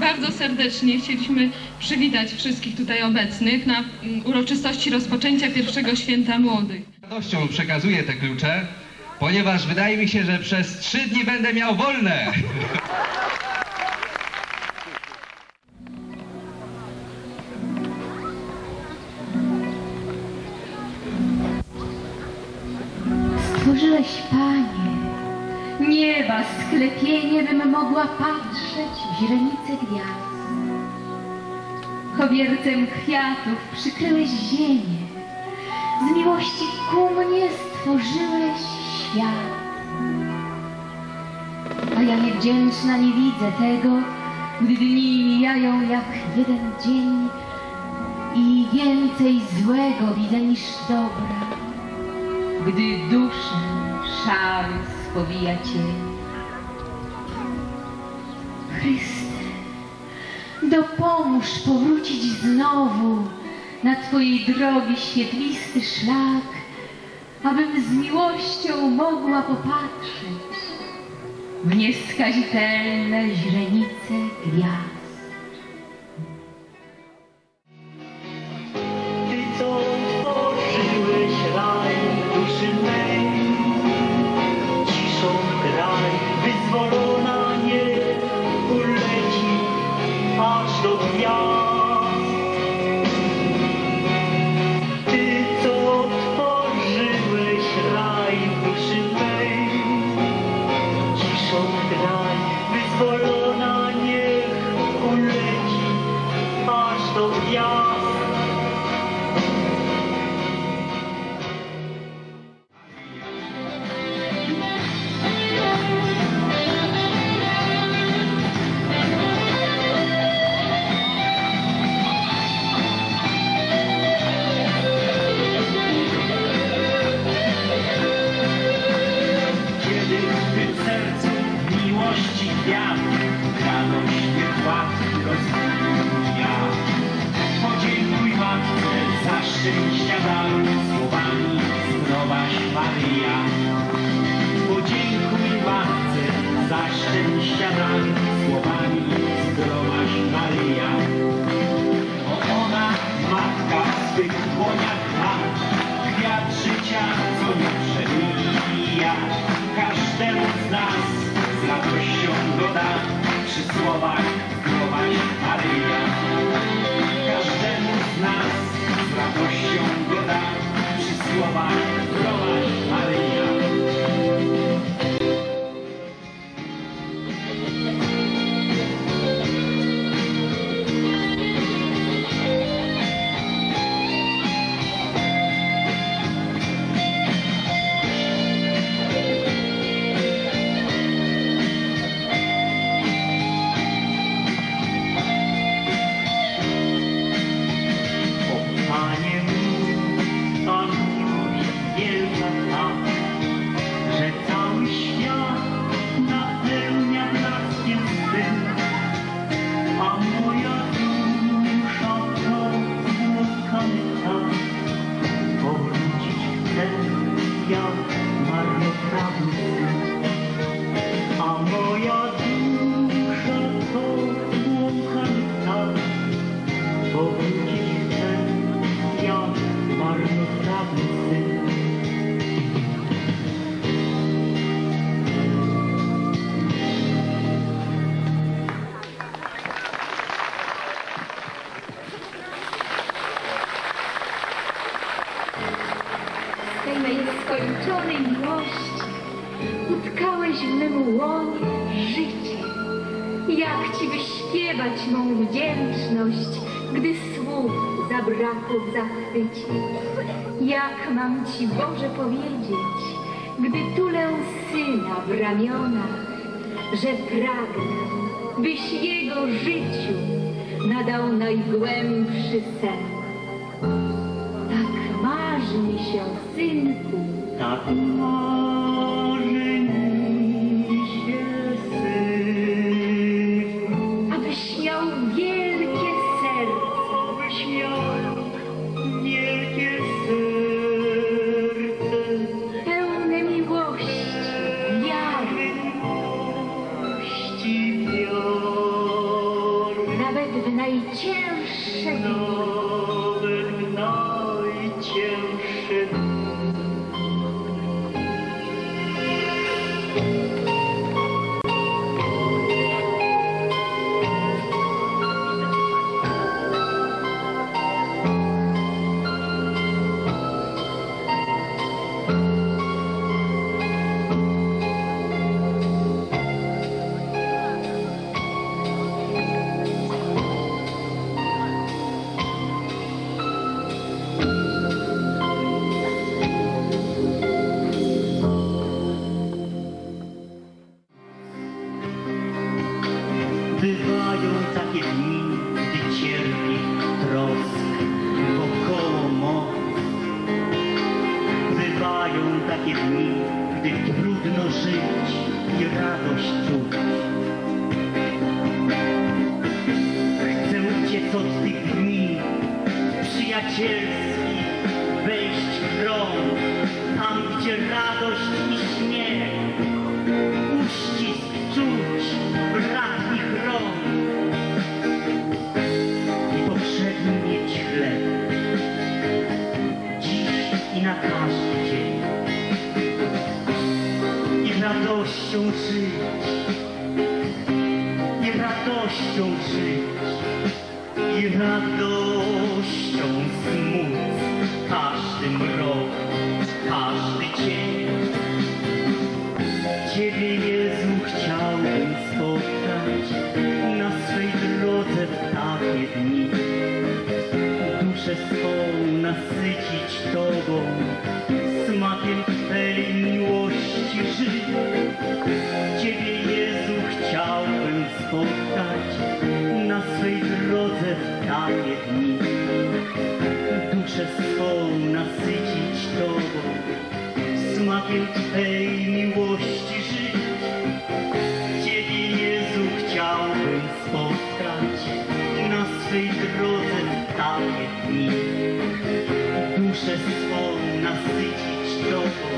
bardzo serdecznie chcieliśmy przywitać wszystkich tutaj obecnych na mm, uroczystości rozpoczęcia pierwszego święta młodych. Z radością przekazuję te klucze, ponieważ wydaje mi się, że przez trzy dni będę miał wolne. Stworzyłeś, Panie, sklepienie, bym mogła patrzeć w źrenice gwiazd. Kowiercem kwiatów przykryłeś ziemię, z miłości ku mnie stworzyłeś świat. A ja niewdzięczna nie widzę tego, gdy dni mijają jak jeden dzień i więcej złego widzę niż dobra gdy duszę szary spowija cień. Chryste, dopomóż powrócić znowu na Twojej drogi świetlisty szlak, abym z miłością mogła popatrzeć w nieskazitelne źrenice gwiazd. never nieskończonej miłości utkałeś w mym łonie życie. Jak ci wyśpiewać mą wdzięczność, gdy słów zabrakło w zachwycie? Jak mam ci Boże powiedzieć, gdy tulę syna w ramionach, że pragnę, byś jego życiu nadał najgłębszy sen. Tak marzy mi się, synku, Tak marzy mi się syn, abyś miał wielkie serce, byś miał wielkie serce, pełne miłości, wiary, miłości wiary. najcięższe dni. Chcę uciec od tych dni przyjacielskich, wejść w krąg, tam gdzie radość i śmiech uścisk czuć brak ich rąk. I poprzedni mieć chleb dziś i na każdy dzień. Radością żyć smakiem Twej miłości żyć. Ciebie Jezu chciałbym spotkać na swej drodze takie dni. Duszę swą nasycić Tobą,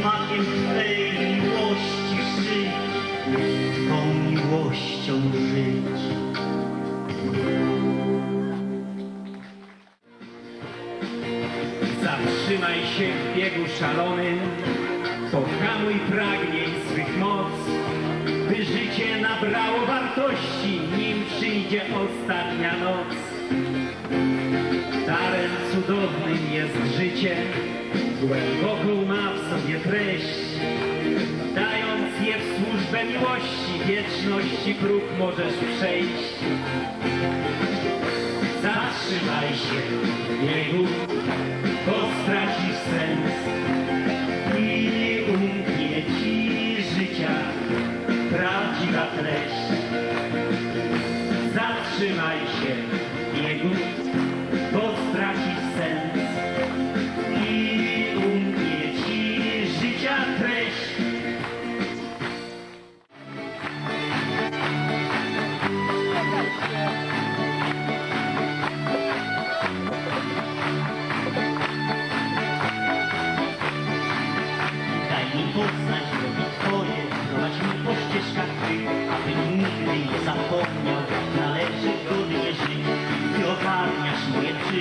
smakiem Twej miłości żyć, Tą miłością żyć. Zatrzymaj się w biegu szalonym, pohamuj pragnień swych moc, by życie nabrało wartości, nim przyjdzie ostatnia noc. Darem cudownym jest życie, głęboką ma w sobie treść. Dając je w służbę miłości, wieczności próg możesz przejść. Zatrzymaj się w biegu, tragista.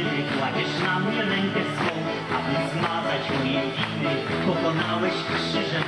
Czyny, kładziesz na mnie rękę swą, aby zmazać moje winy. Pokonałeś krzyżem